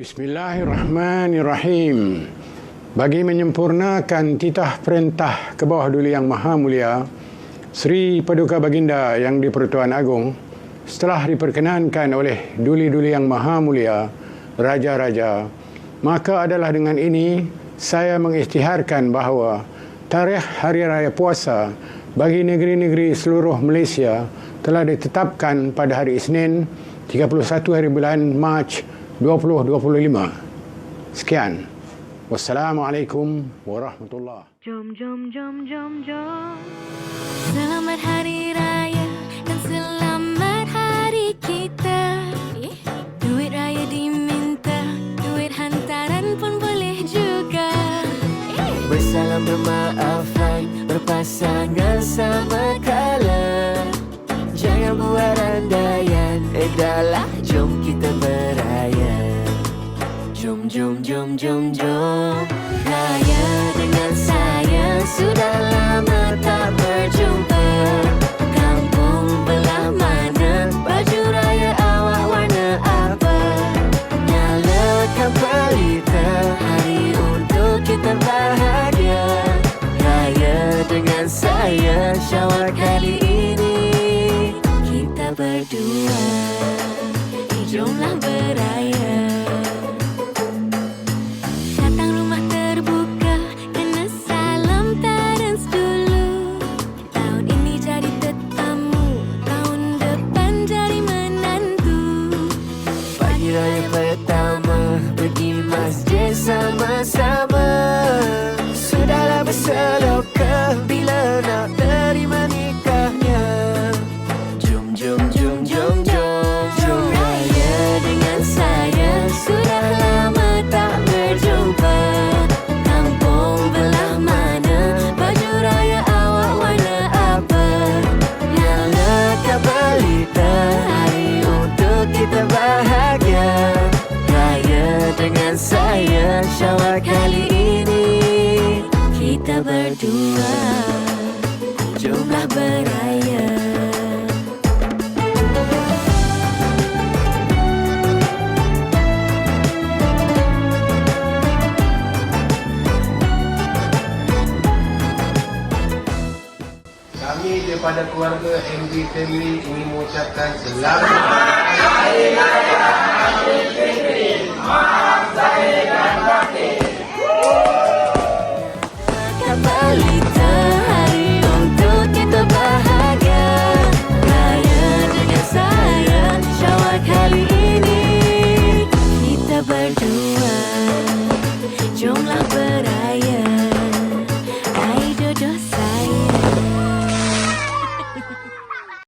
Bismillahirrahmanirrahim. Bagi menyempurnakan titah perintah ke bawah Duli Yang Maha Mulia, Sri Paduka Baginda Yang di-Pertuan Agong, setelah diperkenankan oleh Duli-Duli Yang Maha Mulia, Raja-Raja, maka adalah dengan ini saya mengisytiharkan bahawa tarikh Hari Raya Puasa bagi negeri-negeri seluruh Malaysia telah ditetapkan pada hari Isnin 31 hari bulan Mac 2025. Sekian. Wassalamualaikum warahmatullahi Jom, jom, jom, jom, jom. Selamat Hari Raya dan selamat hari kita. Eh, Duit raya diminta, duit hantaran pun boleh juga. Eh, Bersalam bermaafan Berpasangan sama kala Jangan buat andaian Eh dahlah jom kita beraya Jom jom jom jom. Jom Raya dengan saya Sudah lama tak berjumpa. Kampung belah mana Baju raya awak warna apa? Nyalakan pelita Hari untuk kita bahagia. Raya dengan saya Syawal kali ini. Kita berdua Jomlah beraya Mira, saya Syawal kali ini. Kita berdua Jomlah beraya. Kami daripada keluarga MD Family ingin mengucapkan selamat Kapalita berdua